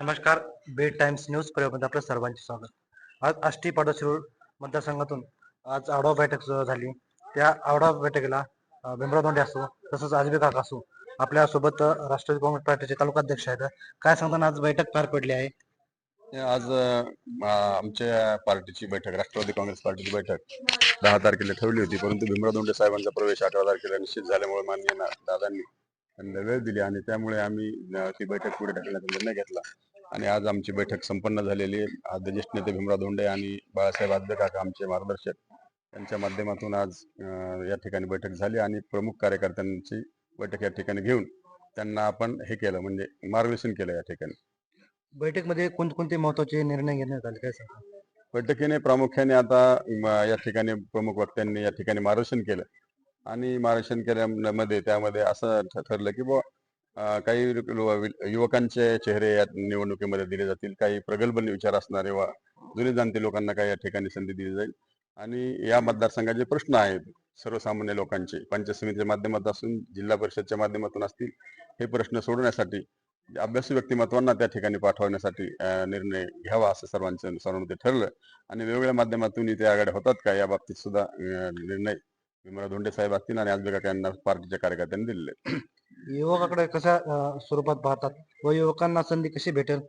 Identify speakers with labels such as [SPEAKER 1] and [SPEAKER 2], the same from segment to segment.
[SPEAKER 1] नमस्कार bed times news प्रयोगमध्ये आपलं सर्वांचे स्वागत. आज आष्टी पाडोशिरूर मतदारसंघातून आज आढावा बैठक झाली. त्या आढावा बैठकीला भीमराव धोंडे असो तसंच आजबे काका असो आपल्यासोबत राष्ट्रवादी काँग्रेस पार्टीचे तालुकाध्यक्ष आहेत. काय सांगताना आज बैठक पार पडली आहे?
[SPEAKER 2] आज आमच्या पार्टीची बैठक राष्ट्रवादी काँग्रेस पार्टीची बैठक दहा तारखेला ठेवली होती. परंतु भीमराव धोंडे साहेबांचा प्रवेश अठरा तारखेला निश्चित झाल्यामुळे माननीय दादांनी त्यांना वेळ दिली आणि त्यामुळे आम्ही ती बैठक पुढे ढकलण्याचा निर्णय घेतला. आणि आज आमची बैठक संपन्न झालेली आहे. आज ज्येष्ठ नेते भीमराव धोंडे आणि बाळासाहेब आजबे काका आमचे मार्गदर्शक यांच्या माध्यमातून आज या ठिकाणी बैठक झाली आणि प्रमुख कार्यकर्त्यांची बैठक या ठिकाणी घेऊन त्यांना आपण हे केलं म्हणजे मार्गदर्शन केलं या ठिकाणी.
[SPEAKER 1] बैठकमध्ये कोणकोणते महत्त्वाचे निर्णय घेण्यात आले काय सांगा?
[SPEAKER 2] बैठकीने प्रामुख्याने आता या ठिकाणी प्रमुख वक्त्यांनी या ठिकाणी मार्गदर्शन केलं. आणि मार्गदर्शन केल्यामध्ये त्यामध्ये असं ठरलं की बुवा काही युवकांचे चेहरे या निवडणुकीमध्ये दिले जातील. काही प्रगल्भ विचार असणारे वा जुने जाणते लोकांना काही या ठिकाणी संधी दिली जाईल. आणि या मतदारसंघाचे प्रश्न आहेत सर्वसामान्य लोकांचे. पंचायत समितीच्या माध्यमातून असून जिल्हा परिषदच्या माध्यमातून असतील हे प्रश्न सोडवण्यासाठी अभ्यासू व्यक्तिमत्वांना त्या ठिकाणी पाठवण्यासाठी निर्णय घ्यावा असं सर्वांचं सर्वांमध्ये ठरलं. आणि वेगवेगळ्या माध्यमातून इथे आघाड्या होतात का या बाबतीत सुद्धा निर्णय भीमराव धोंडे साहेब असतील आणि आजबेगा यांना पार्टीच्या कार्यकर्त्यांनी दिलेले आहेत.
[SPEAKER 1] युवकाकडे कशा अं, स्वरूपात पाहतात? व युवकांना संधी कशी भेटेल?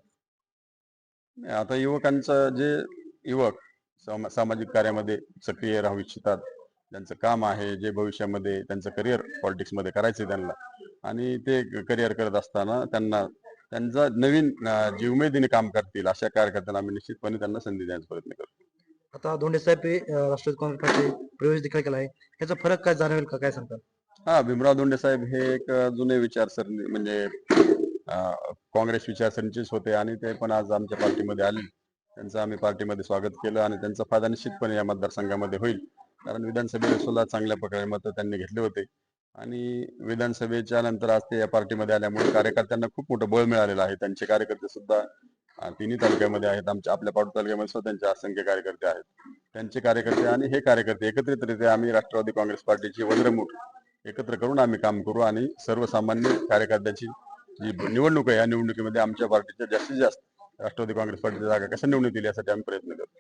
[SPEAKER 2] आता युवकांचं जे युवक सामा- सामाजिक कार्यामध्ये सक्रिय राहू इच्छितात ज्यांचं काम आहे जे भविष्यामध्ये त्यांचं करिअर पॉलिटिक्समध्ये करायचं त्यांना. आणि ते करिअर करत असताना त्यांना त्यांचा नवीन अं, जे उमेदीने काम करतील अशा कार्यकर्त्यांना आम्ही निश्चितपणे त्यांना संधी देण्याचा प्रयत्न करतो.
[SPEAKER 1] आता धोंडे साहेब हे अं, राष्ट्रवादी काँग्रेस पार्टी प्रवेश देखील केला आहे. याचा फरक काय जाणवेल का? काय सांगतात
[SPEAKER 2] हा भीमराव धोंडे साहेब हे एक जुने विचारसरणी म्हणजे काँग्रेस विचारसरणीचेच होते आणि ते पण आज आमच्या पार्टीमध्ये आले. त्यांचं आम्ही पार्टीमध्ये स्वागत केलं आणि त्यांचा फायदा निश्चितपणे या मतदारसंघामध्ये होईल. कारण विधानसभेला सुद्धा चांगल्या प्रकारे मतं त्यांनी घेतले होते. आणि विधानसभेच्या नंतर आज ते या पार्टीमध्ये आल्यामुळे कार्यकर्त्यांना खूप मोठं बळ मिळालेलं आहे. त्यांचे कार्यकर्ते सुद्धा तिन्ही तालुक्यामध्ये आहेत. आमच्या आपल्या पाटू तालुक्यामध्ये सुद्धा त्यांचे असंख्य कार्यकर्ते आहेत. त्यांचे कार्यकर्ते आणि हे कार्यकर्ते एकत्रितरित्या आम्ही राष्ट्रवादी काँग्रेस पार्टीची वज्रमुठ एकत्र करून आम्ही काम करू आणि सर्वसामान्य कार्यकर्त्याची जी निवडणूक आहे या निवडणुकीमध्ये आमच्या पार्टीच्या जास्तीत जास्त राष्ट्रवादी काँग्रेस पार्टीच्या जागा कशा निवडून येतील यासाठी आम्ही प्रयत्न करतो.